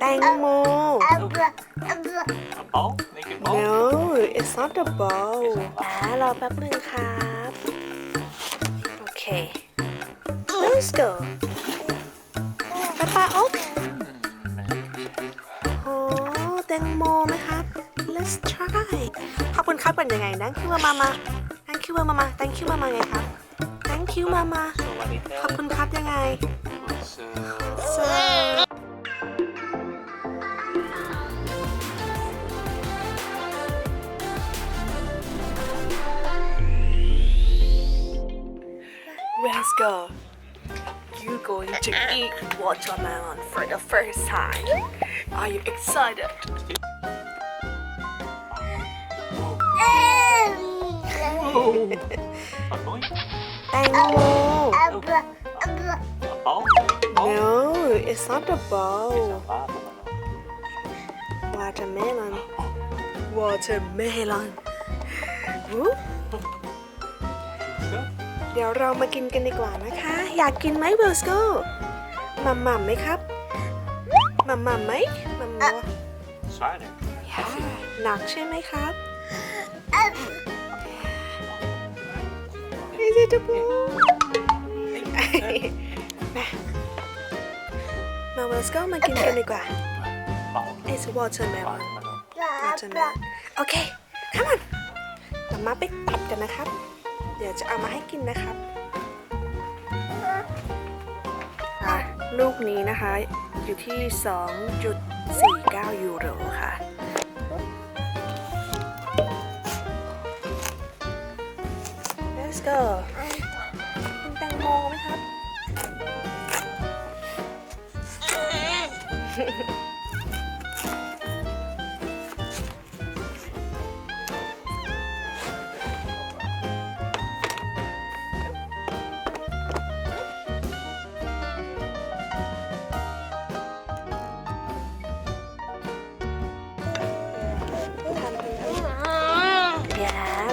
แตงโม A ball? Make it ball? No it's not a ball อ่ารอแป๊บนึงครับ โอเค let's go ปาปาโอ๊กโอ้แตงโมไหมครับ let's try ขอบคุณครับเป็นยังไง thank you มามา thank you มามา thank you มามาไงครับ thank you มามาขอบคุณครับยังไง So, Let's go. You're going to eat watermelon for the first time. Are you excited? Whoa! A boy? แตงโม A ball? Ball? No, it's not a ball. Watermelon. Watermelon. Watermelon. วู้ So, เดี๋ยวเรามากินกันดีกว่านะคะ อยากกินไหมเวลสโกมัมมัมไหมครับมัมมัมไหมมัมมัม zwaarder. หนักใช่ไหมครับ Is it a ball? มามาเวลสโกมากินกันดีกว่า Ball. It's watermelon Watermelon. watermelon โอเค come on มามาไปตัดกันนะครับ เดี๋ยวจะเอามาให้กินนะครับอะลูกนี้นะคะอยู่ที่ 2.49 ยูโรค่ะ Let's go คุณแตงโมไหมครับ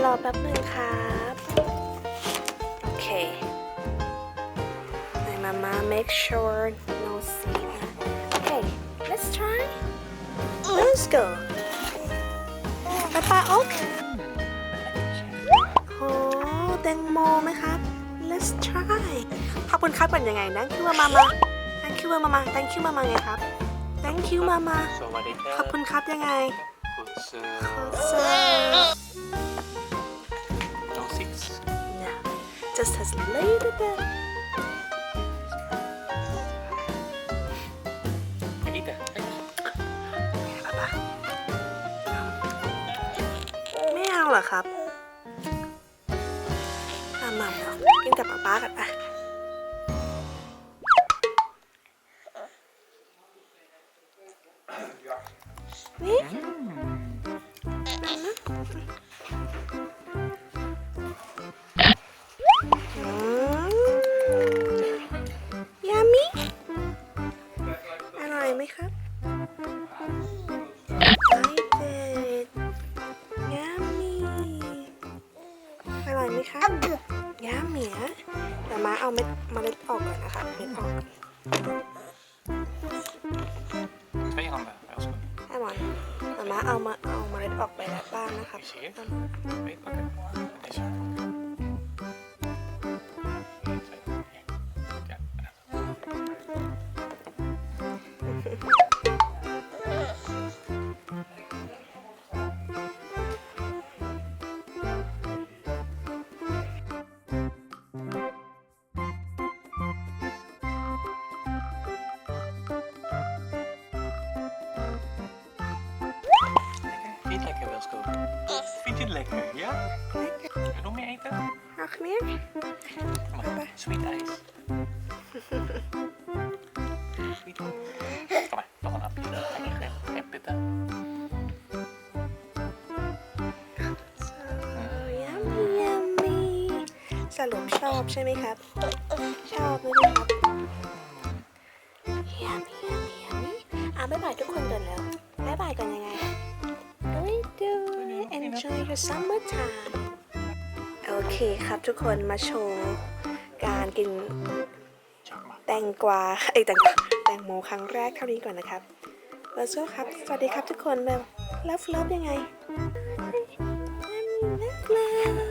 รอแป๊บนึงครับ โอเคไหนมามา make sure no seed นะ โอเค let's try let's go ป้าป้าโอ๊กโอ้แตงโมไหมครับ let's try ขอบคุณครับเป็นยังไง thank you มามา thank you มามา thank you มามาไงครับ thank you มามา So, wat ik ขอบคุณครับยังไง Goed zo. So, No just a little bit. Eten. Kijk eens. ไม่เอาเหรอครับมามาเนาะกินกับป๊าป๊ากันปะนี่อื ไหมครับไม่เด็ดยามีอร่อยไหมคะยามีอะเดี๋ยวมาเอาเม็ดเมล็ดออกก่อนนะคะเม็ดออก Twee handen. Heel goed. ให้หมอนเดี๋ยวมาเอามาเอาเมล็ดออกไปแล้วบ้างนะคะ Zie je? Twee pakken. Deze. Vind je lekker, wel Vind je het lekker, ja? Lekker. Nog meer eten? Nog meer? Sweet ice. Sweet. Kom maar, nog een hapje. Geen, geen, geen pitten. ยามียามีสรุปชอบใช่ไหมครับ ชอบไหมครับยามียามียามีอะบ๊ายบายทุกคนก่อนแล้วบ๊ายบายกันยังไง Do it do it enjoy your summer time โอเคครับทุกคนมาโชว์การกิน Zeg maar. แตงกวาเอ้ยแตงกวา แตงโมครั้งแรกเท่านี้ก่อนนะครับเบอร์โซครับ สวัสดีครับทุกคนแบบลัฟลัฟยังไงน่ารัก